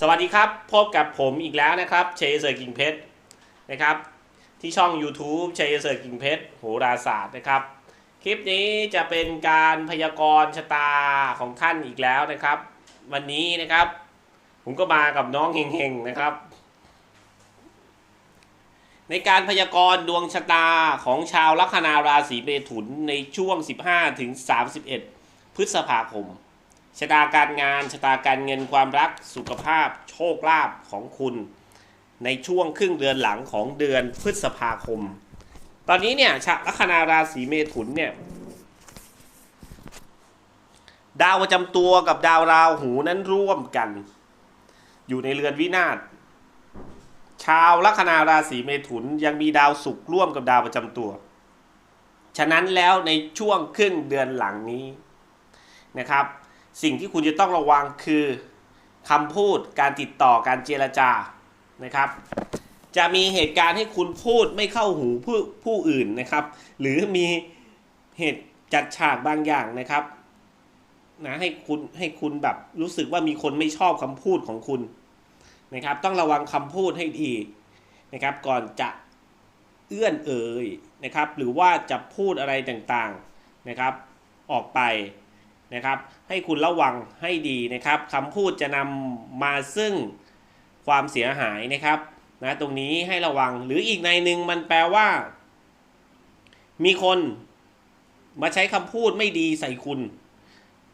สวัสดีครับพบกับผมอีกแล้วนะครับเชยเซอร์กิงเพชรนะครับที่ช่อง YouTube เชยเซอร์กิงเพชรโหราศาสตร์นะครับ คลิปนี้จะเป็นการพยากรณ์ชะตาของท่านอีกแล้วนะครับ วันนี้นะครับ ผมก็มากับน้องเฮงๆนะครับ ในการพยากรณ์ดวงชะตาของชาวลัคนาราศีเมถุนในช่วง 15ถึง31 พฤษภาคม ชะตาการงานชะตาการเงินความรักสุขภาพ โชคลาภของคุณ ในช่วงครึ่งเดือนหลังของเดือนพฤษภาคม ตอนนี้เนี่ยชาวลัคนาราศีเมถุนเนี่ยดาวประจำตัวกับดาวราหูนั้นร่วมกัน อยู่ในเรือนวินาศชาวลัคนาราศีเมถุนยังมีดาวศุกร์ร่วมกับดาวประจำตัว ฉะนั้นแล้วในช่วงครึ่งเดือนหลังนี้นะครับ สิ่งที่คุณจะต้องระวังคือคำพูดการติดต่อการเจรจานะครับ จะมีเหตุการณ์ให้คุณพูดไม่เข้าหูผู้ผู้อื่นนะครับ หรือมีเหตุจัดฉากบางอย่างนะครับนะให้คุณให้คุณแบบรู้สึกว่ามีคนไม่ชอบคำพูดของคุณนะครับ ต้องระวังคำพูดให้ดีนะครับ ก่อนจะเอื้อนเอ่ยนะครับ หรือว่าจะพูดอะไรต่างๆนะครับ ออกไป นะครับ ให้คุณระวังให้ดีนะครับคำพูดจะนำมาซึ่งความเสียหายนะครับนะตรงนี้ให้ระวังหรืออีกในหนึ่งมันแปลว่า มีคนมาใช้คำพูดไม่ดีใส่คุณ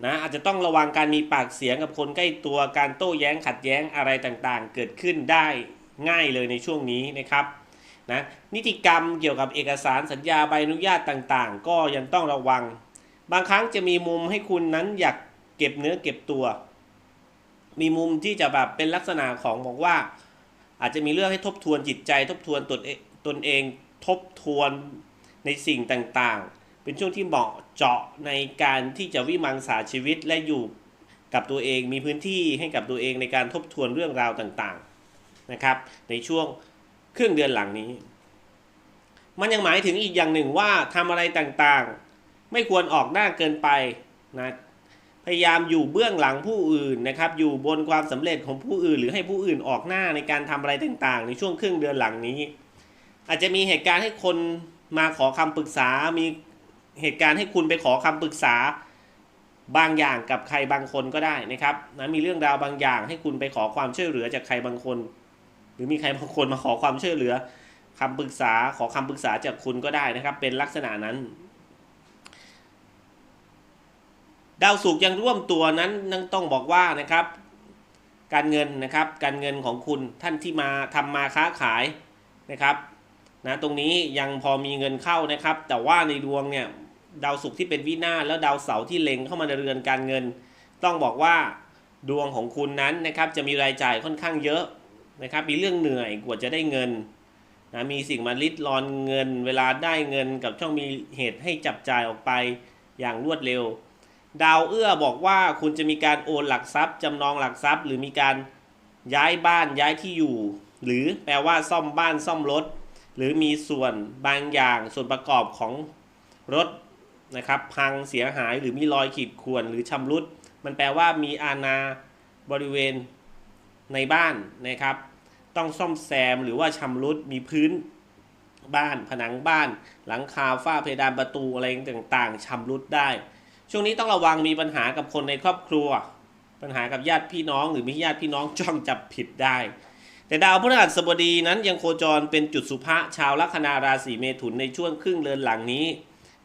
นะอาจจะต้องระวังการมีปากเสียงกับคนใกล้ตัวการโต้แย้งขัดแย้งอะไรต่างๆ เกิดขึ้นได้ง่ายเลยในช่วงนี้นะครับนะนิติกรรมเกี่ยวกับเอกสารสัญญาใบอนุญาตต่างๆ ก็ยังต้องระวัง บางครั้งจะมีมุมให้คุณนั้นอยากเก็บเนื้อเก็บตัว มีมุมที่จะแบบเป็นลักษณะของบอกว่า อาจจะมีเรื่องให้ทบทวนจิตใจ ทบทวนตนเองตนเองทบทวนในสิ่งต่างๆ เป็นช่วงที่เหมาะเจาะในการที่จะวิมังสาชีวิตและอยู่กับตัวเองมีพื้นที่ให้กับตัวเองในการทบทวนเรื่องราวต่างๆนะครับ ในช่วงครึ่งเดือนหลังนี้ มันยังหมายถึงอีกอย่างหนึ่งว่าทำอะไรต่างๆ ไม่ควรออกหน้าเกินไปนะพยายามอยู่เบื้องหลังผู้อื่นนะครับ อยู่บนความสำเร็จของผู้อื่น หรือให้ผู้อื่นออกหน้าในการทำอะไรต่างๆ ในช่วงครึ่งเดือนหลังนี้ อาจจะมีเหตุการณ์ให้คนมาขอคำปรึกษา มีเหตุการณ์ให้คุณไปขอคำปรึกษาบางอย่างกับใครบางคนก็ได้นะครับนะมีเรื่องราวบางอย่าง ให้คุณไปขอความช่วยเหลือจากใครบางคน หรือมีใครบางคนมาขอความช่วยเหลือคำปรึกษาขอคำปรึกษาจากคุณก็ได้นะครับ เป็นลักษณะนั้น ดาวศุกร์ยังร่วมตัวนั้นนั่งต้องบอกว่านะครับ การเงินนะครับ การเงินของคุณท่านที่มาทำมาค้าขายนะครับนะตรงนี้ยังพอมีเงินเข้านะครับ แต่ว่าในดวงเนี่ยดาวศุกร์ที่เป็นวินาศแล้วดาวเสาร์ที่เล็งเข้ามาในเรือนการเงิน ต้องบอกว่าดวงของคุณนั้นนะครับจะมีรายจ่ายค่อนข้างเยอะนะครับมีเรื่องเหนื่อยกว่าจะได้เงินนะมีสิ่งมาลิดรอนเงิน เวลาได้เงินกับช่องมีเหตุให้จับจ่ายออกไปอย่างรวดเร็ว ดาวเอื้อบอกว่าคุณจะมีการโอนหลักทรัพย์จำนองหลักทรัพย์ หรือมีการย้ายบ้านย้ายที่อยู่ หรือแปลว่าซ่อมบ้านซ่อมรถ หรือมีส่วนบางอย่างส่วนประกอบของรถนะครับพังเสียหายหรือมีรอยขีดข่วนหรือชำรุด มันแปลว่ามีอาณาบริเวณในบ้านนะครับ ต้องซ่อมแซมหรือว่าชำรุดมีพื้นบ้านผนังบ้าน หลังคาฝ้าเพดานประตูอะไรต่างๆชำรุดได้ ช่วงนี้ต้องระวังมีปัญหากับคนในครอบครัว ปัญหากับญาติพี่น้องหรือมีญาติพี่น้องจ้องจับผิดได้ แต่ดาวพฤหัสบดีนั้นยังโคจรเป็นจุดสุภะชาวลัคนาราศีเมถุนในช่วงครึ่งเดือนหลังนี้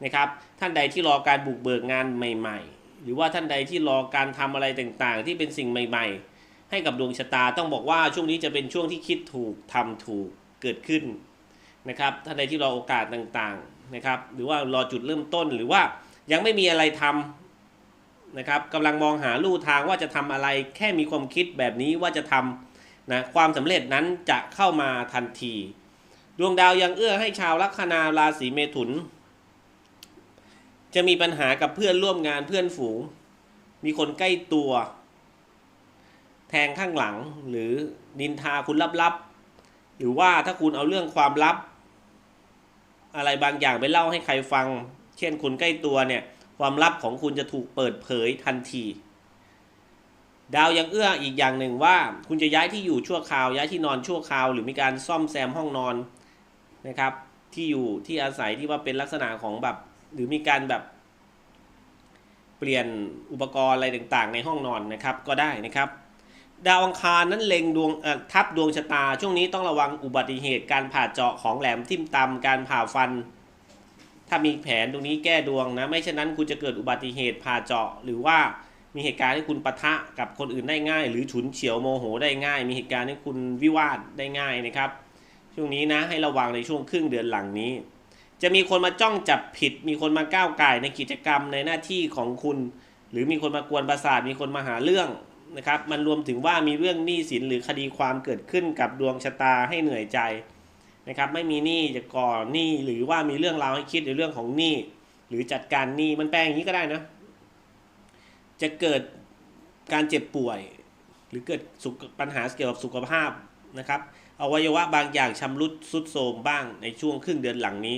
นะครับท่านใดที่รอการบุกเบิกงานใหม่ ๆ หรือว่าท่านใดที่รอการทำอะไรต่างๆ ที่เป็นสิ่งใหม่ ๆ ให้กับดวงชะตาต้องบอกว่าช่วงนี้จะเป็นช่วงที่คิดถูกทำถูกเกิดขึ้นนะครับท่านใดที่รอโอกาสต่างๆนะครับหรือว่ารอจุดเริ่มต้นหรือว่า ยังไม่มีอะไรทำนะครับกำลังมองหาลู่ทางว่าจะทำอะไร แค่มีความคิดแบบนี้ว่าจะทำนะความสำเร็จนั้นจะเข้ามาทันที ดวงดาวยังเอื้อให้ชาวลัคนาราศีเมถุน จะมีปัญหากับเพื่อนร่วมงานเพื่อนฝูง มีคนใกล้ตัว แทงข้างหลังหรือนินทาคุณลับๆ หรือว่าถ้าคุณเอาเรื่องความลับ อะไรบางอย่างไปเล่าให้ใครฟัง เช่นคนใกล้ตัวเนี่ย ความลับของคุณจะถูกเปิดเผยทันที ดาวยังเอื้ออีกอย่างหนึ่งว่า คุณจะย้ายที่อยู่ชั่วคราว ย้ายที่นอนชั่วคราว หรือมีการซ่อมแซมห้องนอนนะครับ ที่อยู่ที่อาศัยที่ว่าเป็นลักษณะของแบบ หรือมีการแบบ เปลี่ยนอุปกรณ์อะไรต่างๆ ในห้องนอนนะครับ ก็ได้นะครับดาวอังคารนั้นเล็งดวงทับดวงชะตา ช่วงนี้ต้องระวังอุบัติเหตุการผ่าเจาะของแหลมทิ่มตำการผ่าฟัน ถ้ามีแผนตรงนี้แก้ดวงนะ ไม่เช่นนั้นคุณจะเกิดอุบัติเหตุผ่าเจาะ หรือว่ามีเหตุการณ์ให้คุณปะทะกับคนอื่นได้ง่าย หรือฉุนเฉียวโมโหได้ง่าย มีเหตุการณ์ให้คุณวิวาทได้ง่ายนะครับ ช่วงนี้นะให้ระวังในช่วงครึ่งเดือนหลังนี้ จะมีคนมาจ้องจับผิด มีคนมาก้าวไก่ในกิจกรรมในหน้าที่ของคุณ หรือมีคนมากวนประสาทมีคนมาหาเรื่องนะครับ มันรวมถึงว่ามีเรื่องหนี้สินหรือคดีความเกิดขึ้นกับดวงชะตาให้เหนื่อยใจ นะครับไม่มีหนี้จะก่อหนี้หรือว่ามีเรื่องราวให้คิดในเรื่องของหนี้หรือจัดการหนี้มันแปลอย่างนี้ก็ได้นะ จะเกิดการเจ็บป่วย หรือเกิดสุขปัญหาเกี่ยวกับสุขภาพนะครับอวัยวะบางอย่างชำรุดสุดโทรมบ้างในช่วงครึ่งเดือนหลังนี้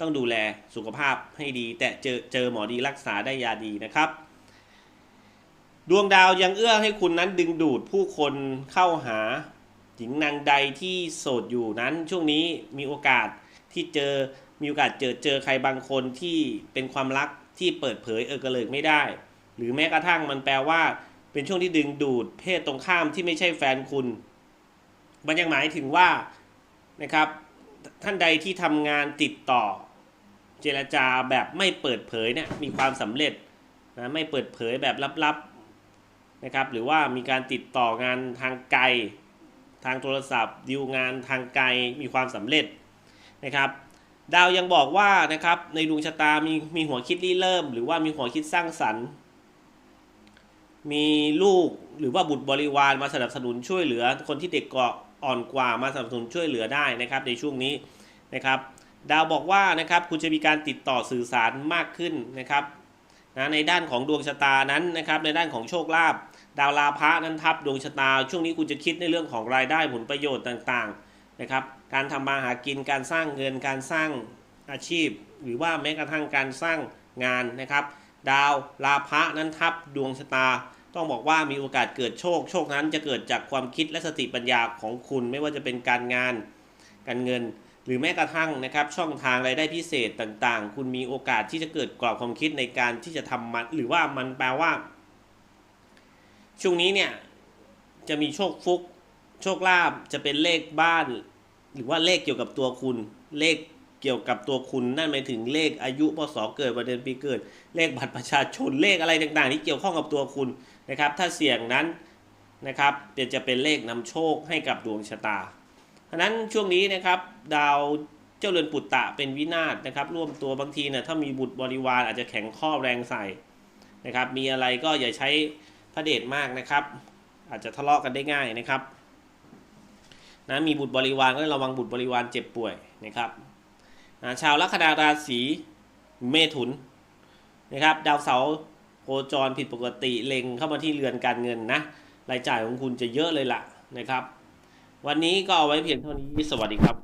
ต้องดูแลสุขภาพให้ดี แต่เจอเจอหมอดีรักษาได้ยาดีนะครับ ดวงดาวยังเอื้อให้คุณนั้นดึงดูดผู้คนเข้าหา หญิงนางใดที่โสดอยู่นั้นช่วงนี้มีโอกาสที่เจอมีโอกาสเจอเจอใครบางคนที่เป็นความรักที่เปิดเผยเออกระเลิกไม่ได้ หรือแม้กระทั่งมันแปลว่า เป็นช่วงที่ดึงดูดเพศตรงข้ามที่ไม่ใช่แฟนคุณ มันยังหมายถึงว่านะครับท่านใดที่ทำงานติดต่อ เจรจาแบบไม่เปิดเผยเนี่ยมีความสำเร็จนะไม่เปิดเผยแบบลับๆนะครับ หรือว่ามีการติดต่องานทางไกล ทางโทรศัพท์ดีลงานทางไกลมีความสำเร็จนะครับ ดาวยังบอกว่านะครับในดวงชะตามีมีหัวคิดริเริ่ม หรือว่ามีหัวคิดสร้างสรรค์ มีลูกหรือว่าบุตรบริวารมาสนับสนุนช่วยเหลือ คนที่เด็กกว่าอ่อนกว่ามาสนับสนุนช่วยเหลือได้นะครับ ในช่วงนี้นะครับดาวบอกว่านะครับคุณจะมีการติดต่อสื่อสารมากขึ้นนะครับนะในด้านของดวงชะตานั้นนะครับในด้านของโชคลาภ ดาวลาภะนั้นทับดวงชะตา ช่วงนี้คุณจะคิดในเรื่องของรายได้ผลประโยชน์ต่างๆนะครับ การทำมาหากินการสร้างเงินการสร้างอาชีพ หรือว่าแม้กระทั่งการสร้างงานนะครับ ดาวลาภะนั้นทับดวงชะตา ต้องบอกว่ามีโอกาสเกิดโชค โชคนั้นจะเกิดจากความคิดและสติปัญญาของคุณ ไม่ว่าจะเป็นการงานการเงิน หรือแม้กระทั่งนะครับช่องทางรายได้พิเศษต่างๆ คุณมีโอกาสที่จะเกิดกรอบความคิดในการที่จะทำมันหรือว่ามันแปลว่า ช่วงนี้เนี่ยจะมีโชคฟุก โชคลาภจะเป็นเลขบ้าน หรือว่าเลขเกี่ยวกับตัวคุณ เลขเกี่ยวกับตัวคุณนั่นหมายถึงเลขอายุพศเกิดวันเดือนปีเกิด เลขบัตรประชาชนเลขอะไรต่างๆ ที่เกี่ยวข้องกับตัวคุณนะครับ ถ้าเสี่ยงนั้นนะครับเดี๋ยวจะเป็นเลขนำโชคให้กับดวงชะตาเพราะนั้นช่วงนี้นะครับดาวเจ้าเรือนปุตตะเป็นวินาศนะครับร่วมตัวบางทีเนี่ยถ้ามีบุตรบริวารอาจจะแข็งข้อแรงใส่นะครับ มีอะไรก็อย่าใช้ พระเดชมากนะครับ อาจจะทะเลาะกันได้ง่ายนะครับนะมีบุตรบริวารก็ระวังบุตรบริวารเจ็บป่วยนะครับนะชาวลัคนาราศีเมถุนนะครับ ดาวเสาร์โคจรผิดปกติเล็งเข้ามาที่เรือนการเงินนะรายจ่ายของคุณจะเยอะเลยล่ะนะครับ วันนี้ก็เอาไว้เพียงเท่านี้สวัสดีครับ